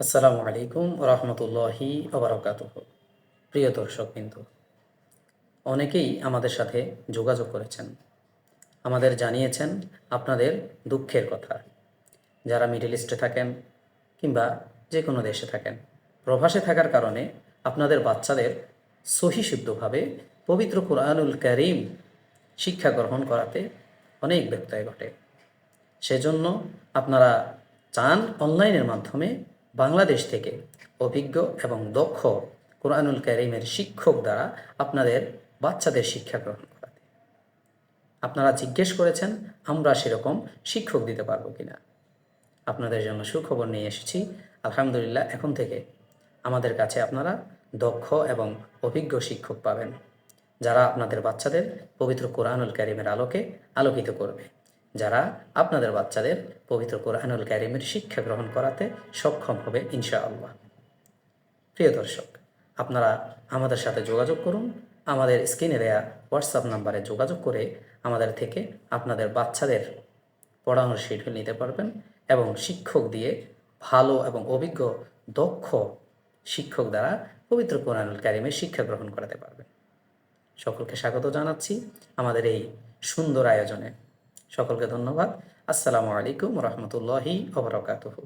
আসসালামু আলাইকুম রহমতুল্লাহি ওবরাকাত প্রিয় দর্শক বিন্দু, অনেকেই আমাদের সাথে যোগাযোগ করেছেন। আমাদের জানিয়েছেন আপনাদের দুঃখের কথা। যারা মিডল ইস্টে থাকেন কিংবা যে কোনো দেশে থাকেন, প্রবাসে থাকার কারণে আপনাদের বাচ্চাদের সহি শুদ্ধভাবে পবিত্র কোরআনুল করিম শিক্ষা গ্রহণ করাতে অনেক ব্যত্যয় ঘটে। সেজন্য আপনারা চান অনলাইনের মাধ্যমে বাংলাদেশ থেকে অভিজ্ঞ এবং দক্ষ কোরআনুল কারিমের শিক্ষক দ্বারা আপনাদের বাচ্চাদের শিক্ষা গ্রহণ করাতে। আপনারা জিজ্ঞেস করেছেন, আমরা সেরকম শিক্ষক দিতে পারব কিনা? আপনাদের জন্য সুখবর নিয়ে এসেছি। আলহামদুলিল্লাহ, এখন থেকে আমাদের কাছে আপনারা দক্ষ এবং অভিজ্ঞ শিক্ষক পাবেন, যারা আপনাদের বাচ্চাদের পবিত্র কোরআনুল কারিমের আলোকে আলোকিত করবে। যারা আপনাদের বাচ্চাদের পবিত্র কোরআনুল ক্যারিমের শিক্ষা গ্রহণ করাতে সক্ষম হবে, ইনশাআল্লাহ। প্রিয় দর্শক, আপনারা আমাদের সাথে যোগাযোগ করুন। আমাদের স্ক্রিনে দেয়া হোয়াটসঅ্যাপ নাম্বারে যোগাযোগ করে আমাদের থেকে আপনাদের বাচ্চাদের পড়ানোর শিডিউল নিতে পারবেন এবং শিক্ষক দিয়ে ভালো এবং অভিজ্ঞ, দক্ষ শিক্ষক দ্বারা পবিত্র কোরআনুল ক্যারিমের শিক্ষা গ্রহণ করাতে পারবেন। সকলকে স্বাগত জানাচ্ছি। আমাদের এই সুন্দর আয়োজনে সকলকে ধন্যবাদ। আসসালামু আলাইকুম রহমতুল্লাহি ওবরাকাতুহু